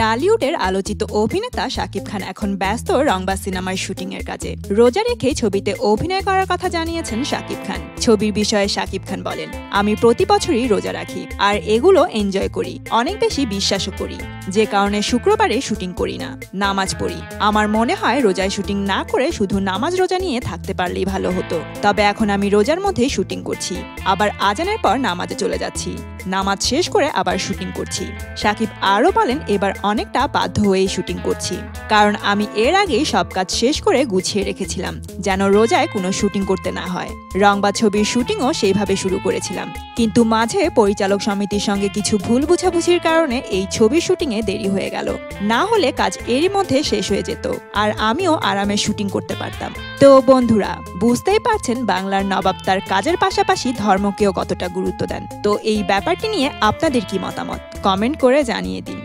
ডালিউডের আলোচিত অভিনেতা শাকিব খান এখন ব্যস্ত রংবাজ সিনেমার শুটিং এর কাজে। রোজা রেখে ছবিতে অভিনয় করার কথা জানিয়েছেন শাকিব খান। ছবির বিষয়ে শাকিব খান বলেন, আমি প্রতি বছরই রোজা রাখি আর এগুলো এনজয় করি, অনেক বেশি বিশ্বাসও করি। যে কারণে শুক্রবারে শুটিং করি না, নামাজ পড়ি। আমার মনে হয় রোজায় শুটিং না করে শুধু নামাজ রোজা নিয়ে থাকতে পারলেই ভালো হতো। তবে এখন আমি রোজার মধ্যেই শুটিং করছি। আবার আজানের পর নামাজে চলে যাচ্ছি। নামাজ শেষ করে আবার শুটিং করছি। শাকিব আরও বলেন, এবার অনেকটা বাধ্য হয়েই শুটিং করছি। কারণ আমি এর আগেই সব কাজ শেষ করে গুছিয়ে রেখেছিলাম, যেন রোজায় কোনো শুটিং করতে না হয়। রং বা ছবির শুটিংও সেইভাবে শুরু করেছিলাম। কিন্তু মাঝে পরিচালক সমিতির সঙ্গে কিছু ভুল বুঝাবুঝির কারণে এই ছবির শুটিংয়ে দেরি হয়ে গেল। না হলে কাজ এরই মধ্যে শেষ হয়ে যেত, আর আমিও আরামে শুটিং করতে পারতাম। তো বন্ধুরা, বুঝতেই পারছেন বাংলার নবাব তার কাজের পাশাপাশি ধর্মকেও কতটা গুরুত্ব দেন। তো এই ব্যাপারটি নিয়ে আপনাদের কি মতামত? কমেন্ট করে জানিয়ে দিন।